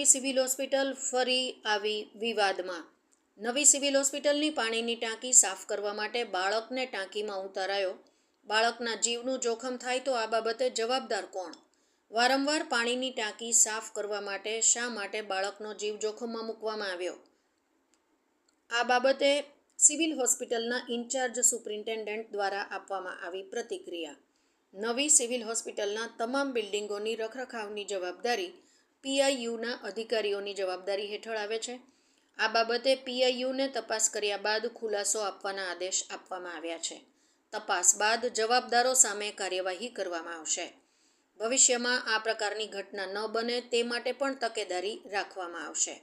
નવી civil hospital ફરી આવી વિવાદમાં. નવી સિવિલ હોસ્પિટલની પાણીની ટાંકી સાફ કરવા માટે બાળકને ટાંકીમાં ઉતારાયો. બાળકના જીવનું જોખમ થાય તો આ બાબતે જવાબદાર કોણ? વારંવાર પાણીની ટાંકી સાફ કરવા માટે શા માટે બાળકનો જીવ જોખમમાં મૂકવામાં આવ્યો? આ બાબતે સિવિલ હોસ્પિટલના ઇન્ચાર્જ સુપ્રિન્ટેન્ડન્ટ દ્વારા આપવામાં આવી પ્રતિક્રિયા. નવી સિવિલ હોસ્પિટલના તમામ બિલ્ડિંગોની રખરખાવની જવાબદારી પીઆઈયુના અધિકારીઓની જવાબદારી હેઠળ આવે છે. આ બાબતે પીઆઈયુને તપાસ કર્યા બાદ ખુલાસો આપવાના આદેશ આપવામાં આવ્યા છે. તપાસ બાદ જવાબદારો સામે કાર્યવાહી કરવામાં આવશે. ભવિષ્યમાં આ પ્રકારની ઘટના ન બને તે માટે પણ તકેદારી રાખવામાં આવશે.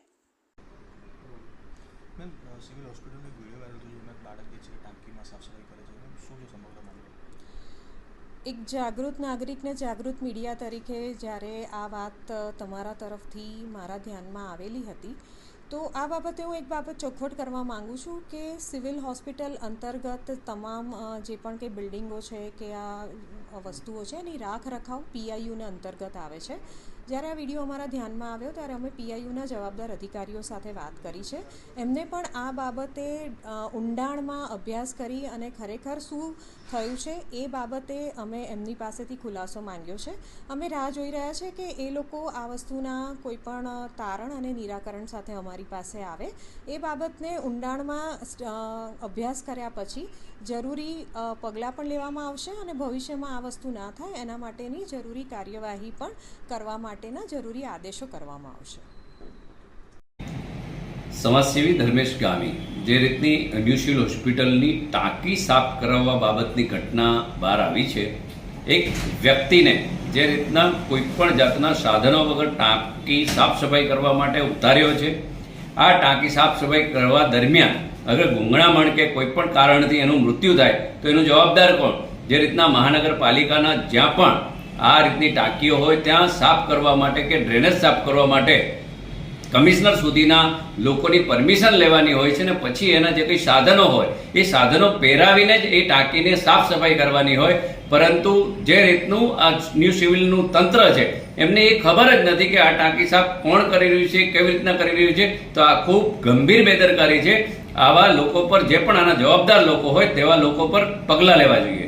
સિવિલ હોસ્પિટલનો એક વીડિયો વાયરલ થયો જેમાં બાળક જે છે ટાંકીમાં સાફ સફાઈ કરે છે. શું છે સમગ્ર મામલો? એક જાગૃત નાગરિકને જાગૃત મીડિયા તરીકે જ્યારે આ વાત તમારા તરફથી મારા ધ્યાનમાં આવેલી હતી તો આ બાબતે હું એક બાબત ચોખવટ કરવા માગું છું કે સિવિલ હોસ્પિટલ અંતર્ગત તમામ જે પણ કંઈ બિલ્ડિંગો છે કે આ વસ્તુઓ છે એની રાખ રખાવ પીઆઈયુને અંતર્ગત આવે છે. જ્યારે આ વીડિયો અમારા ધ્યાનમાં આવ્યો ત્યારે અમે પીઆઈયુના જવાબદાર અધિકારીઓ સાથે વાત કરી છે. એમને પણ આ બાબતે ઊંડાણમાં અભ્યાસ કરી અને ખરેખર શું થયું છે એ બાબતે અમે એમની પાસેથી ખુલાસો માંગ્યો છે. અમે રાહ જોઈ રહ્યા છે કે એ લોકો આ વસ્તુના કોઈપણ તારણ અને નિરાકરણ સાથે અમારી પાસે આવે. એ બાબતને ઊંડાણમાં અભ્યાસ કર્યા પછી જરૂરી પગલાં પણ લેવામાં આવશે અને ભવિષ્યમાં આ વસ્તુ ના થાય એના માટેની જરૂરી કાર્યવાહી પણ કરવા માટેના જરૂરી આદેશો કરવામાં આવશે. સમાજસેવી ધર્મેશ ગામી, જે રીતની ન્યૂ હોસ્પિટલની ટાંકી સાફ કરાવવા બાબતની ઘટના બહાર આવી છે, એક વ્યક્તિને જે રીતના કોઈ પણ જાતના સાધનો વગર ટાંકી સાફ સફાઈ કરવા માટે ઉતાર્યો છે આ ટાંકી સાફ સફાઈ કરવા દરમિયાન અગર ગુંગળામણ કે કોઈ પણ કારણથી એનું મૃત્યુ થાય, તો એનું જવાબદાર કોણ? જે રીતના મહાનગરપાલિકાના જ્યાં પણ આ રીતની ટાંકીઓ હોય, ત્યાં સાફ કરવા માટે કે ડ્રેનેજ સાફ કરવા માટે કમિશનર સુધીના લોકોની પરમિશન લેવાની હોય છે ને પછી એના જે કંઈ સાધનો હોય, એ સાધનો પહેરાવીને જ એ ટાંકીને સાફ સફાઈ કરવાની હોય. પરંતુ જે રીતનું આ ન્યૂ સિવિલનું તંત્ર છે, એમને એ ખબર જ નથી કે આ ટાંકી સાફ કોણ કરી રહ્યું છે, કેવી રીતના કરી રહ્યું છે. તો આ ખૂબ ગંભીર બેદરકારી છે. આવા લોકો પર જે પણ આના જવાબદાર લોકો હોય, તેવા લોકો પર પગલાં લેવા જોઈએ.